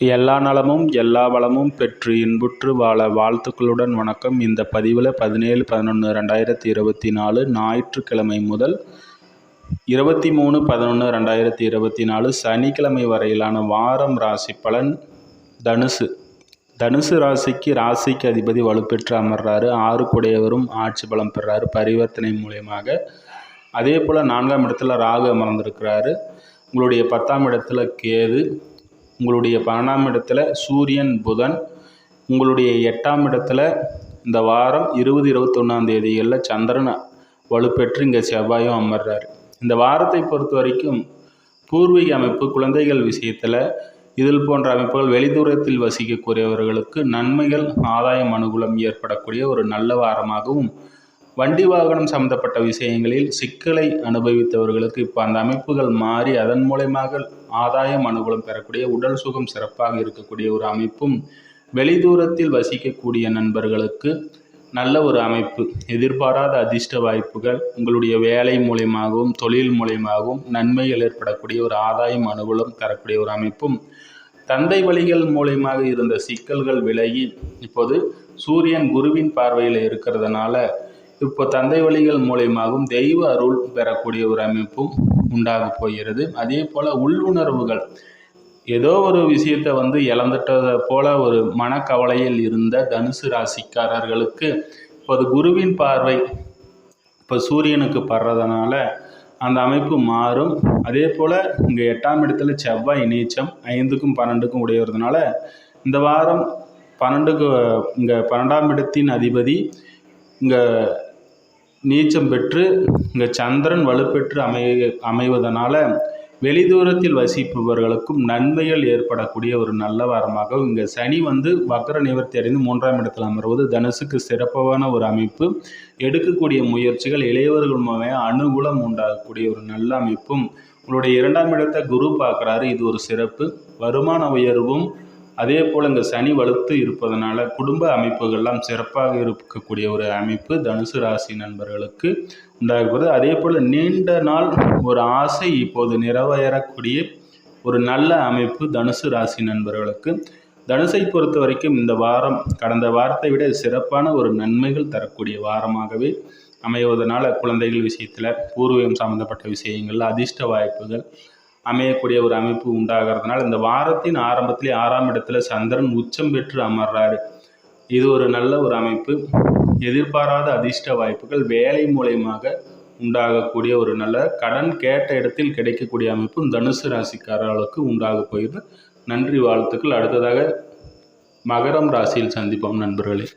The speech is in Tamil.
எல்லா நலமும் எல்லா வளமும் பெற்று இன்புற்று வாழ வாழ்த்துக்களுடன் வணக்கம். இந்த பதிவில் பதினேழு பதினொன்று ரெண்டாயிரத்தி இருபத்தி நாலு ஞாயிற்றுக்கிழமை முதல் இருபத்தி மூணு பதினொன்று ரெண்டாயிரத்தி இருபத்தி நாலு சனிக்கிழமை வரையிலான வாரம் ராசி பலன் தனுசு. தனுசு ராசிக்கு ராசிக்கு அதிபதி வலுப்பெற்று அமர்றாரு. ஆறு குடையவரும் ஆட்சி பலம் பெறாரு. பரிவர்த்தனை மூலியமாக. அதே போல் நான்காம் இடத்துல ராகு அமர்ந்திருக்கிறாரு. உங்களுடைய பத்தாம் இடத்துல கேது. உங்களுடைய பன்னெண்டாம் இடத்துல சூரியன் புதன். உங்களுடைய எட்டாம் இடத்துல இந்த வாரம் இருபது இருபத்தொன்னாம் தேதிகளில் சந்திரன் வலுப்பெற்று இங்கே செவ்வாயும் அமர்றாரு. இந்த வாரத்தை பொறுத்த வரைக்கும் பூர்வீக அமைப்பு குழந்தைகள் விஷயத்தில் இதில் போன்ற அமைப்புகள் வெளிதூரத்தில் வசிக்கக்கூடியவர்களுக்கு நன்மைகள் ஆதாயம் அனுகூலம் ஏற்படக்கூடிய ஒரு நல்ல வாரமாகவும் வண்டி வாகனம் சம்பந்தப்பட்ட விஷயங்களில் சிக்கலை அனுபவித்தவர்களுக்கு இப்போ அந்த அமைப்புகள் மாறி அதன் மூலயமாக ஆதாயம் அனுகூலம் பெறக்கூடிய உடல் சுகம் சிறப்பாக இருக்கக்கூடிய ஒரு அமைப்பும் வெளிதூரத்தில் வசிக்கக்கூடிய நண்பர்களுக்கு நல்ல ஒரு அமைப்பு. எதிர்பாராத அதிர்ஷ்ட வாய்ப்புகள் உங்களுடைய வேலை மூலயமாகவும் தொழில் மூலயமாகவும் நன்மைகள் ஏற்படக்கூடிய ஒரு ஆதாயம் அனுகூலம் தரக்கூடிய ஒரு அமைப்பும் தந்தை வழிகள் மூலயமாக இருந்த சிக்கல்கள் விலகி இப்போது சூரியன் குருவின் பார்வையில் இருக்கிறதுனால இப்போ தந்தை வழிகள் மூலியமாகவும் தெய்வ அருள் பெறக்கூடிய ஒரு அமைப்பும் உண்டாக போகிறது. அதே போல் உள்ளுணர்வுகள். ஏதோ ஒரு விஷயத்தை வந்து இழந்துட்டதை போல ஒரு மனக்கவலையில் இருந்த தனுசு ராசிக்காரர்களுக்கு இப்போது குருவின் பார்வை இப்போ சூரியனுக்கு படுறதுனால அந்த அமைப்பு மாறும். அதே போல் இங்கே எட்டாம் இடத்துல செவ்வாய் நீச்சம் ஐந்துக்கும் பன்னெண்டுக்கும் உடையறதுனால இந்த வாரம் பன்னெண்டுக்கு இங்கே பன்னெண்டாம் இடத்தின் அதிபதி இங்கே நீச்சம் பெற்று இங்கே சந்திரன் வலுப்பெற்று அமைய அமைவதனால வெளிதூரத்தில் வசிப்பவர்களுக்கும் நன்மைகள் ஏற்படக்கூடிய ஒரு நல்ல வாரமாக இங்கே சனி வந்து வக்கர நிவர்த்தி அடைந்து மூன்றாம் இடத்தில் அமர்வது தனுசுக்கு சிறப்பான ஒரு அமைப்பு. எடுக்கக்கூடிய முயற்சிகள் இளையவர்கள் மூலமாக அனுகூலம் உண்டாகக்கூடிய ஒரு நல்ல அமைப்பும். உங்களுடைய இரண்டாம் இடத்தை குரு பார்க்குறாரு இது ஒரு சிறப்பு. வருமான உயர்வும் அதே போல் இந்த சனி வலுத்து இருப்பதனால குடும்ப அமைப்புகள்லாம் சிறப்பாக இருக்கக்கூடிய ஒரு அமைப்பு தனுசு ராசி நண்பர்களுக்கு உண்டாகிறது. அதே போல் நீண்ட நாள் ஒரு ஆசை இப்போது நிறைவேறக்கூடிய ஒரு நல்ல அமைப்பு தனுசு ராசி நண்பர்களுக்கு. தனுசை பொறுத்த வரைக்கும் இந்த வாரம் கடந்த வாரத்தை விட சிறப்பான ஒரு நன்மைகள் தரக்கூடிய வாரமாகவே அமைவதனால குழந்தைகள் விஷயத்தில் பூர்வீகம் சம்மந்தப்பட்ட விஷயங்கள் அதிர்ஷ்ட வாய்ப்புகள் அமையக்கூடிய ஒரு அமைப்பு உண்டாகிறதுனால இந்த வாரத்தின் ஆரம்பத்திலே ஆறாம் இடத்துல சந்திரன் உச்சம் பெற்று அமர்றாரு. இது ஒரு நல்ல ஒரு அமைப்பு. எதிர்பாராத அதிர்ஷ்ட வாய்ப்புகள் வேலை மூலயமாக உண்டாகக்கூடிய ஒரு நல்ல கடன் கேட்ட இடத்தில் கிடைக்கக்கூடிய அமைப்பும் தனுசு ராசிக்காரர்களுக்கு உண்டாக போகிறது. நன்றி வாழ்த்துக்கள். அடுத்ததாக மகரம் ராசியில் சந்திப்போம் நண்பர்களே.